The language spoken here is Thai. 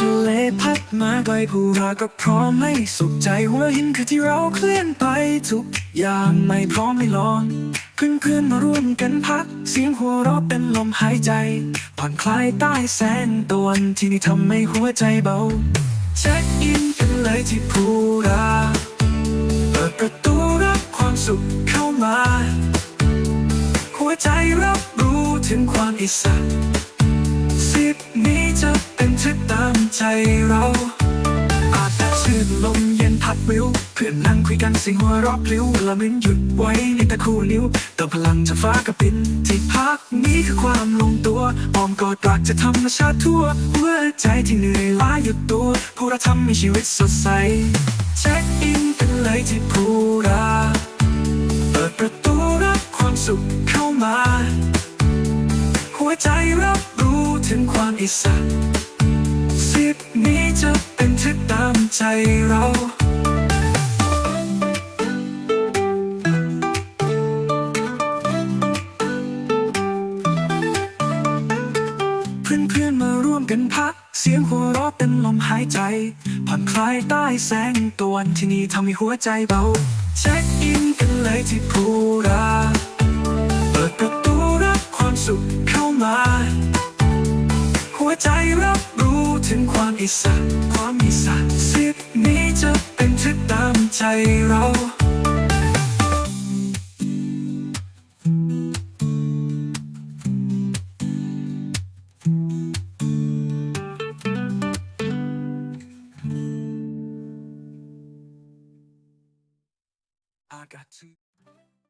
จะเลพักมาไกลผู้ราก็พร้อมให้สุขใจหัวหินคือที่เราเคลื่อนไปทุกอย่างไม่พร้อมให้ลอนเพื่อนเพื่อนๆมาร่วมกันพัก เสียงหัวเราะเป็นลมหายใจ ผ่อนคลายใต้แสงตะวันที่นี่ทำให้หัวใจเบา เช็คอินกันเลยที่ภูราเปิดประตูรับความสุขเข้ามา หัวใจรับรู้ถึงความอิสระ ใจเราอาจจะชื่นลมเย็นพัดวิว เพื่อนนั่งคุยกันเสียงหัวเราะพลิ้วลามันหยุดไว้ในตะคู่นิ้วติมพลังจาฟ้ากับดินที่พักนี้คือความลงตัวอ้อมกอดรักจะธรรมชาติทั่วหัวใจที่เหนื่อยล้าหยุดตัวผู้ราทำให้ชีวิตสดใสเช็คอินกันเลยที่ภูราเปิดประตูรับความสุขเข้ามา หัวใจรับรู้ถึงความอิสระ สิบนี้จะเป็นทริปตามใจเราเพื่อนๆมาร่วมกันพัก เสียงหัวเราะเป็นลมหายใจ ผ่อนคลายใต้แสงตะวันที่นี่ทำให้หัวใจเบา เช็คอินกันเลยที่ภูรา เปิดประตูรับความสุขเข้ามา หัวใจรับ รู้ถึงความอิสระความอิสระสิบนี้จะเป็นทริปตามใจเรา I got to